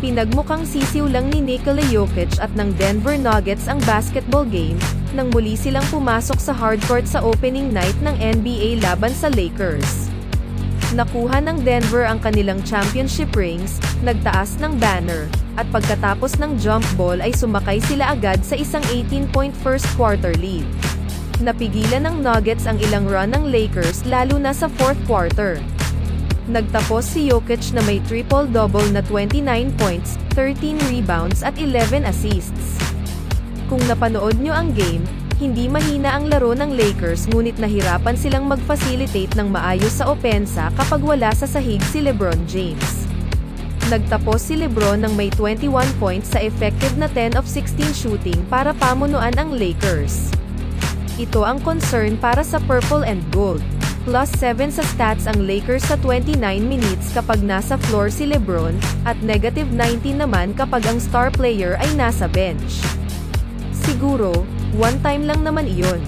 Pinagmukhang sisiw lang ni Nikola Jokic at ng Denver Nuggets ang basketball game, nang muli silang pumasok sa hardcourt sa opening night ng NBA laban sa Lakers. Nakuha ng Denver ang kanilang championship rings, nagtaas ng banner, at pagkatapos ng jump ball ay sumakay sila agad sa isang 18-point first quarter lead. Napigilan ng Nuggets ang ilang run ng Lakers lalo na sa fourth quarter. Nagtapos si Jokic na may triple-double na 29 points, 13 rebounds at 11 assists. Kung napanood nyo ang game, hindi mahina ang laro ng Lakers ngunit nahirapan silang mag-facilitate ng maayos sa opensa kapag wala sa sahig si LeBron James. Nagtapos si LeBron ng may 21 points sa effective na 10 of 16 shooting para pamunuan ang Lakers. Ito ang concern para sa Purple and Gold. Plus 7 sa stats ang Lakers sa 29 minutes kapag nasa floor si LeBron, at negative 19 naman kapag ang star player ay nasa bench. Siguro, one time lang naman iyon.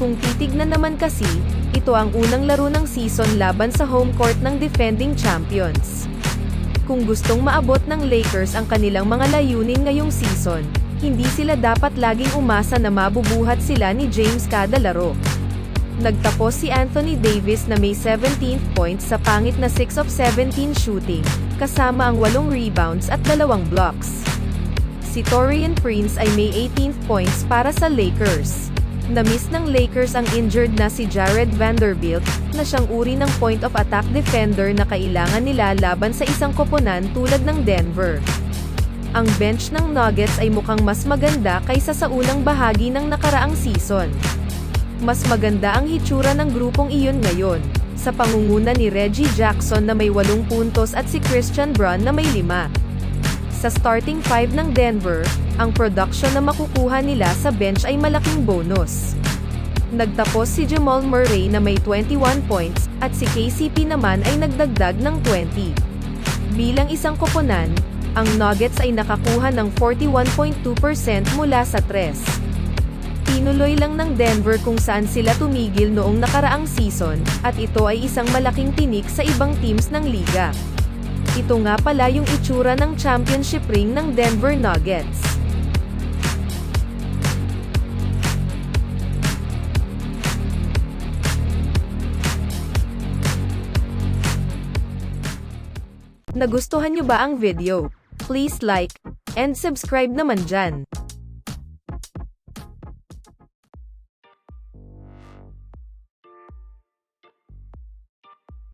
Kung titignan naman kasi, ito ang unang laro ng season laban sa home court ng defending champions. Kung gustong maabot ng Lakers ang kanilang mga layunin ngayong season, hindi sila dapat laging umasa na mabubuhat sila ni James kada laro. Nagtapos si Anthony Davis na may 17 points sa pangit na 6 of 17 shooting, kasama ang 8 rebounds at 2 blocks. Si Torian Prince ay may 18 points para sa Lakers. Namiss ng Lakers ang injured na si Jared Vanderbilt, na siyang uri ng point of attack defender na kailangan nila laban sa isang koponan tulad ng Denver. Ang bench ng Nuggets ay mukhang mas maganda kaysa sa unang bahagi ng nakaraang season. Mas maganda ang hitsura ng grupong iyon ngayon, sa pangunguna ni Reggie Jackson na may 8 puntos at si Christian Braun na may 5. Sa starting 5 ng Denver, ang production na makukuha nila sa bench ay malaking bonus. Nagtapos si Jamal Murray na may 21 points, at si KCP naman ay nagdagdag ng 20. Bilang isang koponan, ang Nuggets ay nakakuha ng 41.2% mula sa 3. Tinuloy lang ng Denver kung saan sila tumigil noong nakaraang season, at ito ay isang malaking tinik sa ibang teams ng liga. Ito nga pala yung itsura ng championship ring ng Denver Nuggets. Nagustuhan nyo ba ang video? Please like and subscribe naman dyan.